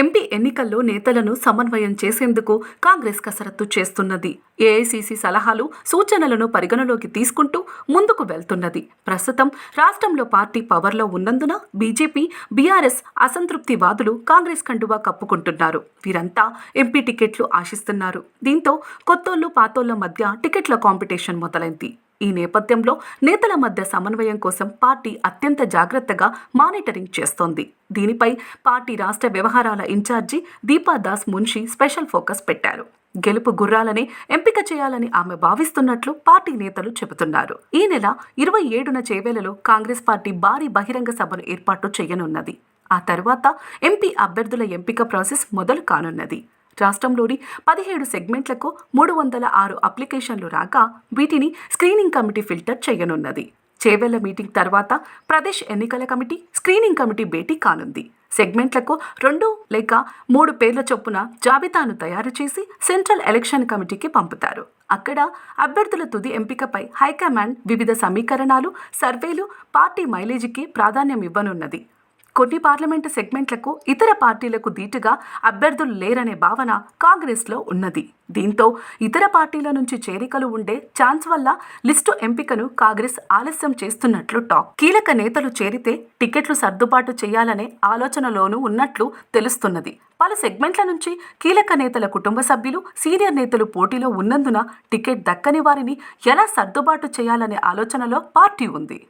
MP ఎన్నికల్లో నేతలను సమన్వయం చేసేందుకు కాంగ్రెస్ కసరత్తు చేస్తున్నది. ఏఐసీసీ సలహాలు సూచనలను పరిగణలోకి తీసుకుంటూ ముందుకు వెళ్తున్నది. ప్రస్తుతం రాష్ట్రంలో పార్టీ పవర్లో ఉన్నందున బీజేపీ బీఆర్ఎస్ అసంతృప్తివాదులు కాంగ్రెస్ కండువా కప్పుకుంటున్నారు. వీరంతా ఎంపీ టికెట్లు ఆశిస్తున్నారు. దీంతో కొత్తోళ్ళు పాతోళ్ళ మధ్య టికెట్ల కాంపిటీషన్ మొదలైంది. ఈ నేపథ్యంలో నేతల మధ్య సమన్వయం కోసం పార్టీ అత్యంత జాగ్రత్తగా మానిటరింగ్ చేస్తోంది. దీనిపై పార్టీ రాష్ట్ర వ్యవహారాల incharge Deepa Das Munshi special focus పెట్టారు. గెలుపు గుర్రాలని ఎంపిక చేయాలని ఆమె భావిస్తున్నట్లు పార్టీ నేతలు చెబుతున్నారు. ఈ నెల ఇరవై ఏడున చేవేలలో కాంగ్రెస్ పార్టీ భారీ బహిరంగ సభను ఏర్పాటు చేయనున్నది. ఆ తర్వాత ఎంపీ అభ్యర్థుల ఎంపిక ప్రాసెస్ మొదలు కానున్నది. రాష్ట్రంలోని పదిహేడు సెగ్మెంట్లకు మూడు వందల ఆరు అప్లికేషన్లు రాగా వీటిని స్క్రీనింగ్ కమిటీ ఫిల్టర్ చేయనున్నది. చేవెళ్ళ మీటింగ్ తర్వాత ప్రదేశ్ ఎన్నికల కమిటీ స్క్రీనింగ్ కమిటీ భేటీ కానుంది. సెగ్మెంట్లకు రెండు లేక మూడు పేర్ల చొప్పున జాబితాను తయారు చేసి సెంట్రల్ ఎలక్షన్ కమిటీకి పంపుతారు. అక్కడ అభ్యర్థుల తుది ఎంపికపై హైకమాండ్ వివిధ సమీకరణాలు సర్వేలు పార్టీ మైలేజీకి ప్రాధాన్యం ఇవ్వనున్నది. కొన్ని పార్లమెంటు సెగ్మెంట్లకు ఇతర పార్టీలకు దీటుగా అభ్యర్థులు లేరనే భావన కాంగ్రెస్లో ఉన్నది. దీంతో ఇతర పార్టీల నుంచి చేరికలు ఉండే ఛాన్స్ వల్ల లిస్టు ఎంపికను కాంగ్రెస్ ఆలస్యం చేస్తున్నట్లు టాక్. కీలక నేతలు చేరితే టికెట్లు సర్దుబాటు చేయాలనే ఆలోచనలోనూ ఉన్నట్లు తెలుస్తున్నది. పలు సెగ్మెంట్ల నుంచి కీలక నేతల కుటుంబ సభ్యులు సీనియర్ నేతలు పోటీలో ఉన్నందున టికెట్ దక్కని వారిని ఎలా సర్దుబాటు చేయాలనే ఆలోచనలో పార్టీ ఉంది.